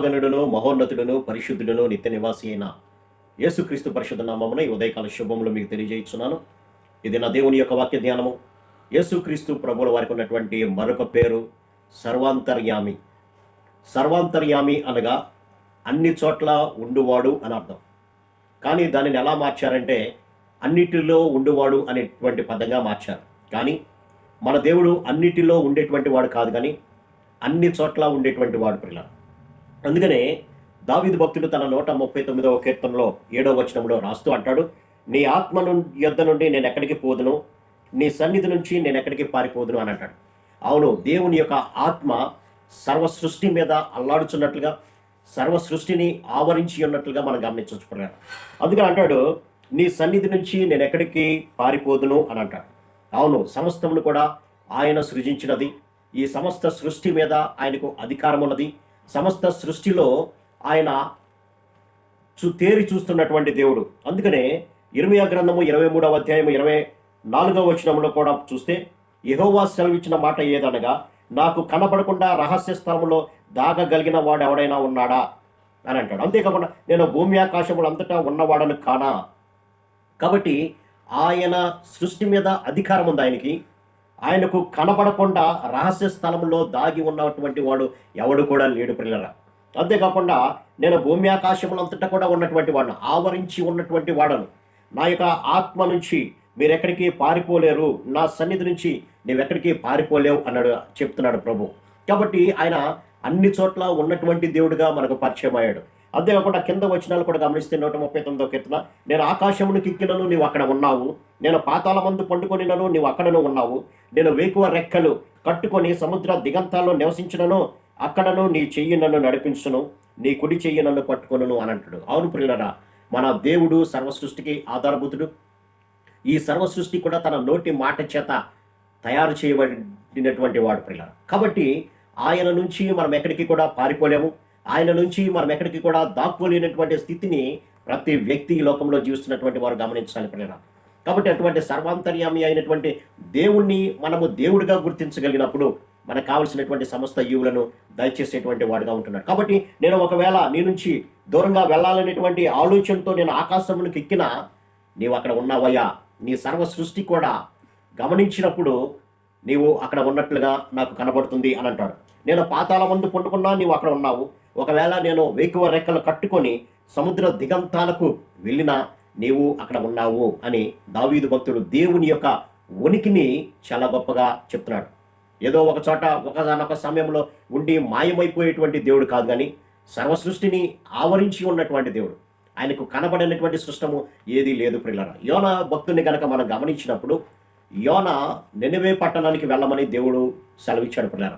మహాగణుడును మహోన్నతుడును పరిశుద్ధుడును నిత్య నివాసి అయిన యేసుక్రీస్తు పరిశుద్ధ నామమున ఈ ఉదయకాల శుభములు మీకు తెలియజేస్తున్నాను ఇది నా దేవుని యొక్క వాక్య ధ్యానము. యేసుక్రీస్తు ప్రభుల వారికి ఉన్నటువంటి మరొక పేరు సర్వాంతర్యామి. సర్వాంతర్యామి అనగా అన్ని చోట్ల ఉండువాడు అని అర్థం. కానీ దానిని ఎలా మార్చారంటే అన్నిటిలో ఉండువాడు అనేటువంటి పదంగా మార్చారు. కానీ మన దేవుడు అన్నిటిలో ఉండేటువంటి వాడు కాదు కానీ అన్ని చోట్ల ఉండేటువంటి వాడు పిల్లలు. అందుకనే దావిదు భక్తుడు తన నూట ముప్పై తొమ్మిదవ కీర్తనలో ఏడవ వచనంలో రాస్తూ అంటాడు నీ ఆత్మ ను- నుండి నేను ఎక్కడికి పోదును? నీ సన్నిధి నుంచి నేను ఎక్కడికి పారిపోదును? అని అంటాడు. అవును దేవుని యొక్క ఆత్మ సర్వ సృష్టి మీద అల్లాడుచున్నట్లుగా సర్వ సృష్టిని ఆవరించి ఉన్నట్లుగా మనం గమనించవచ్చు అందుకని అంటాడు నీ సన్నిధి నుంచి నేను ఎక్కడికి పారిపోదును? అని అంటాడు. అవును సమస్తమును కూడా ఆయన సృజించినది ఈ సమస్త సృష్టి మీద ఆయనకు అధికారం ఉన్నది సమస్త సృష్టిలో ఆయన చూ తేరి చూస్తున్నటువంటి దేవుడు. అందుకనే ఇరవై గ్రంథము ఇరవై మూడవ అధ్యాయం ఇరవై నాలుగవ వచనంలో కూడా చూస్తే యహోవా సెలవిచ్చిన మాట ఏదనగా నాకు కనపడకుండా రహస్య స్థలంలో దాగగలిగిన వాడు ఎవడైనా ఉన్నాడా? అని అంటాడు. అంతేకాకుండా నేను భూమి ఆకాశములు అంతటా ఉన్నవాడను కానా? కాబట్టి ఆయన సృష్టి మీద అధికారం ఉంది ఆయనకి. ఆయనకు కనపడకుండా రహస్య స్థలంలో దాగి ఉన్నటువంటి వాడు ఎవడు కూడా లేడు పిల్లల అంతేకాకుండా నేను భూమి ఆకాశములంతటా కూడా ఉన్నటువంటి వాడిని ఆవరించి ఉన్నటువంటి వాడను. నా యొక్క ఆత్మ నుంచి మీరు ఎక్కడికి పారిపోలేరు నా సన్నిధి నుంచి నీవెక్కడికి పారిపోలేవు అన్నాడు చెప్తున్నాడు ప్రభు. కాబట్టి ఆయన అన్ని చోట్ల ఉన్నటువంటి దేవుడిగా మనకు పరిచయం అయ్యాడు. అంతేకాకుండా కింద వచ్చినాలు కూడా గమనిస్తే నూట ముప్పై తొమ్మిదో కీర్తన నేను ఆకాశమును కిక్కినను నీవు అక్కడ ఉన్నావు. నేను పాతాల మందు పండుకొనినను నీవు అక్కడను ఉన్నావు. నేను వేకువ రెక్కలు కట్టుకొని సముద్ర దిగంతాల్లో నివసించినను అక్కడను నీ చెయ్యి నన్ను నడిపించును నీ కుడి చెయ్యి నన్ను పట్టుకొనను అని అంటాడు. అవును ప్రియులరా మన దేవుడు సర్వ సృష్టికి ఆధారభూతుడు. ఈ సర్వ సృష్టి కూడా తన నోటి మాట చేత తయారు చేయబడినటువంటి వాడు పిల్ల కాబట్టి ఆయన నుంచి మనం ఎక్కడికి కూడా పారిపోలేము. ఆయన నుంచి మనం ఎక్కడికి కూడా దాక్కోలేనటువంటి స్థితిని ప్రతి వ్యక్తి ఈ లోకంలో జీవిస్తున్నటువంటి వారు గమనించాలి పిల్లల కాబట్టి అటువంటి సర్వాంతర్యామి అయినటువంటి దేవుణ్ణి మనము దేవుడిగా గుర్తించగలిగినప్పుడు మనకు కావలసినటువంటి సమస్త ఈవులను దయచేసేటువంటి వాడుగా ఉంటున్నాడు. కాబట్టి నేను ఒకవేళ నీ నుంచి దూరంగా వెళ్ళాలనేటువంటి ఆలోచనతో నేను ఆకాశమునికి ఎక్కినా నీవు అక్కడ ఉన్నావయ్యా. నీ సర్వ సృష్టి కూడా గమనించినప్పుడు నీవు అక్కడ ఉన్నట్లుగా నాకు కనబడుతుంది అని అంటాడు. నేను పాతాల మందు పండుకున్నా నీవు అక్కడ ఉన్నావు. ఒకవేళ నేను వేకువ రెక్కలు కట్టుకొని సముద్ర దిగంతాలకు వెళ్ళినా నీవు అక్కడ ఉన్నావు అని దావీదు భక్తుడు దేవుని యొక్క ఉనికిని చాలా గొప్పగా చెప్తున్నాడు. ఏదో ఒక చోట ఒకదానొక సమయంలో ఉండి మాయమైపోయేటువంటి దేవుడు కాదు కానీ సర్వ సృష్టిని ఆవరించి ఉన్నటువంటి దేవుడు. ఆయనకు కనబడినటువంటి సృష్టము ఏదీ లేదు ప్రిల్లరా యోన భక్తుని కనుక మనం గమనించినప్పుడు యోన నెనివే పట్టణానికి వెళ్ళమని దేవుడు సెలవిచ్చాడు ప్రిల్లర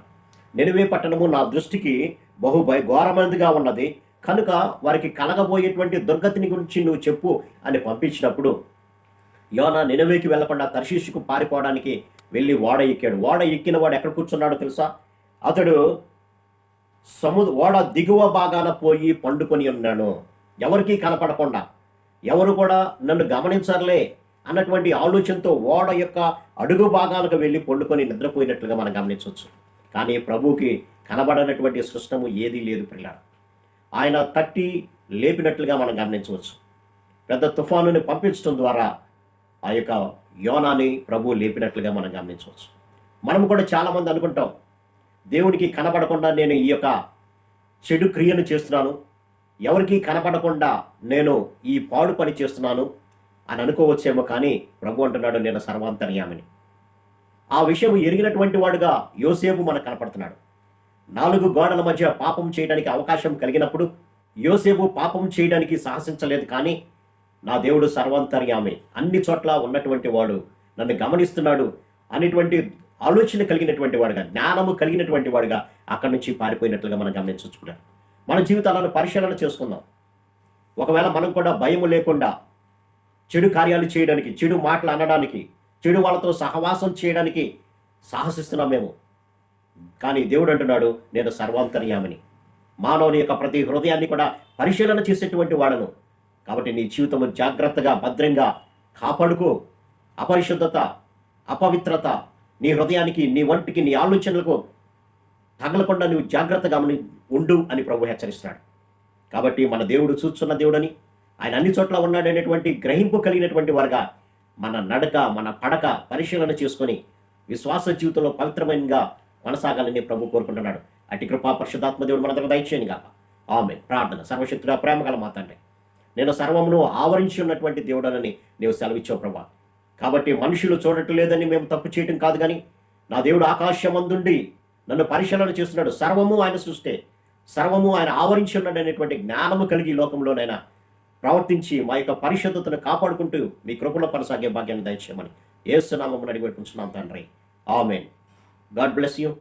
నెనివే పట్టణము నా దృష్టికి బహు భయ ఘోరమైనదిగా ఉన్నది. కనుక వారికి కలగబోయేటువంటి దుర్గతిని గురించి నువ్వు చెప్పు అని పంపించినప్పుడు యోనా నినవేకి వెళ్ళకుండా తర్శీషుకు పారిపోవడానికి వెళ్ళి ఓడ ఎక్కాడు. ఓడ ఎక్కిన వాడు ఎక్కడ కూర్చున్నాడో తెలుసా? అతడు సముద్ర ఓడ దిగువ భాగాన పోయి పండుకొని ఉన్నాను ఎవరికీ కనపడకుండా. ఎవరు కూడా నన్ను గమనించర్లే అన్నటువంటి ఆలోచనతో ఓడ యొక్క అడుగు భాగాలకు వెళ్ళి పండుకొని నిద్రపోయినట్లుగా మనం గమనించవచ్చు. కానీ ప్రభువుకి కనబడనటువంటి సృష్టము ఏదీ లేదు పిల్ల ఆయన తట్టి లేపినట్లుగా మనం గమనించవచ్చు. పెద్ద తుఫానుని పంపించడం ద్వారా ఆ యొక్క యోనాని ప్రభు లేపినట్లుగా మనం గమనించవచ్చు. మనం కూడా చాలామంది అనుకుంటాం దేవునికి కనపడకుండా నేను ఈ యొక్క చెడు క్రియను చేస్తున్నాను. ఎవరికి కనపడకుండా నేను ఈ పాడు పని చేస్తున్నాను అని అనుకోవచ్చేమో కానీ ప్రభు అంటున్నాడు నేను సర్వాంతర్యామిని. ఆ విషయం ఎరిగినటువంటి వాడుగా యోసేపు మనకు కనపడుతున్నాడు. నాలుగు గోడల మధ్య పాపం చేయడానికి అవకాశం కలిగినప్పుడు యోసేపు పాపం చేయడానికి సాహసించలేదు కానీ నా దేవుడు సర్వాంతర్యామి అన్ని చోట్ల ఉన్నటువంటి వాడు నన్ను గమనిస్తున్నాడు అనేటువంటి ఆలోచన కలిగినటువంటి వాడుగా జ్ఞానము కలిగినటువంటి వాడుగా అక్కడి నుంచి పారిపోయినట్లుగా మనం గమనించుకుంటాం మన జీవితాలను పరిశీలన చేసుకుందాం. ఒకవేళ మనం కూడా భయము లేకుండా చెడు కార్యాలు చేయడానికి చెడు మాటలు అనడానికి చెడు వాళ్ళతో సహవాసం చేయడానికి సాహసిస్తున్నాం మేము. కానీ దేవుడు అంటున్నాడు నేను సర్వాంతర్యామిని. మానవుని యొక్క ప్రతి హృదయాన్ని కూడా పరిశీలన చేసేటువంటి వాడను. కాబట్టి నీ జీవితము జాగ్రత్తగా భద్రంగా కాపాడుకో. అపరిశుద్ధత అపవిత్రత నీ హృదయానికి నీ వంటికి నీ ఆలోచనలకు తగలకుండా నువ్వు జాగ్రత్తగా ఉండు అని ప్రభు హెచ్చరిస్తున్నాడు. కాబట్టి మన దేవుడు చూస్తున్న దేవుడని ఆయన అన్ని చోట్ల ఉన్నాడనేటువంటి గ్రహింపు కలిగినటువంటి వారుగా మన నడక మన పడక పరిశీలన చేసుకొని విశ్వాస జీవితంలో పవిత్రమైనగా కొనసాగాలని ప్రభు కోరుకుంటున్నాడు. అటు కృపా పరిశుద్ధాత్మదేవుడు దేవుడు దయచేయండి దయచేయని కాక ఆమె ప్రార్థన సర్వశక్తుడా ప్రేమ గల తండ్రి. నేను సర్వమును ఆవరించి ఉన్నటువంటి దేవుడనని నీవు సెలవిచ్చావు ప్రభా. కాబట్టి మనుషులు చూడటం లేదని మేము తప్పు చేయటం కాదు కానీ నా దేవుడు ఆకాశమందుండి నన్ను పరిశీలన చేస్తున్నాడు. సర్వము ఆయన సృష్టే. సర్వము ఆయన ఆవరించి ఉన్నాడు అనేటువంటి జ్ఞానము కలిగి లోకంలోనైనా ప్రవర్తించి మా యొక్క పరిశుద్ధతను కాపాడుకుంటూ మీ కృపలో కొనసాగే భాగ్యాన్ని దయచేయమని ఏసునామం అడిగి పెట్టుకుంటున్నాం తండ్రి. ఆమెన్. God bless you.